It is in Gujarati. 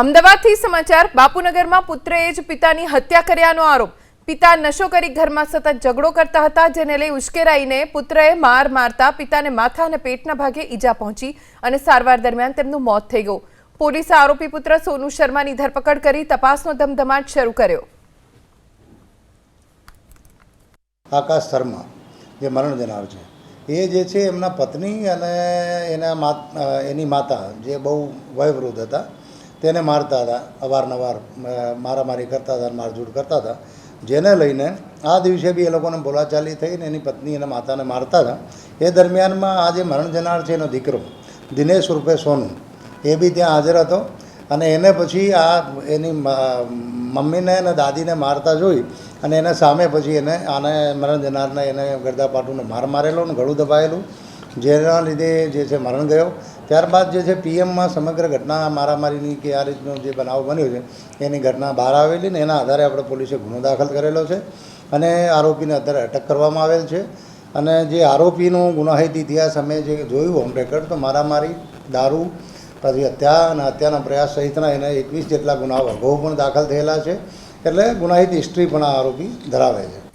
અમદાવાદથી સમાચાર, બાપુનગરમાં પુત્રએ જ પિતાની હત્યા કર્યાનો આરોપ. પિતા નશો કરી ઘરમાં સતત ઝઘડો કરતા હતા, જેને લઈ ઉશ્કેરાઈને પુત્રએ માર મારતા પિતાને માથા અને પેટના ભાગે ઈજા પહોંચી અને સારવાર દરમિયાન તેમનું મોત થઈ ગયું. પોલીસે આરોપી પુત્ર સોનુ શર્માની ધરપકડ કરી તપાસનો ધમધમાટ શરૂ કર્યો. આકાશ શર્મા, જે મરણ જનાર છે. એ જે છે, એમના પત્ની અને એના એની માતા, જે બહુ વયવૃદ્ધ હતા તેને મારતા હતા, અવારનવાર મારામારી કરતા હતા મારઝૂડ કરતા હતા. જેને લઈને આ દિવસે બી એ લોકોને બોલાચાલી થઈને એની પત્ની અને માતાને મારતા હતા. એ દરમિયાનમાં આ જે મરણ જનાર છે એનો દીકરો, દિનેશ રૂપે સોનું, એ બી ત્યાં હાજર હતો અને એને પછી આ એની મમ્મીને અને દાદીને મારતા જોઈ અને એને સામે પછી એને આને મરણ જનારને એને ગરદાપાટુને માર મારેલો ને ગળું દબાયેલું જેના લીધે જે છે મરણ ગયો ત્યારબાદ જે છે પીએમમાં સમગ્ર ઘટના મારામારીની કે આ રીતનો જે બનાવ બન્યો છે, એની ઘટના બહાર આવેલી ને એના આધારે આપણે પોલીસે ગુનો દાખલ કરેલો છે અને આરોપીને અત્યારે અટક કરવામાં આવેલ છે. અને જે આરોપીનો ગુનાહિત ઇતિહાસ અમે જે જોયું હોમ રેકર્ડ તો મારામારી, દારૂ, પછી હત્યા અને હત્યાના પ્રયાસ સહિતના એને એકવીસ જેટલા ગુનાઓ અગાઉ પણ દાખલ થયેલા છે. એટલે ગુનાહિત હિસ્ટ્રી પણ આ આરોપી ધરાવે છે.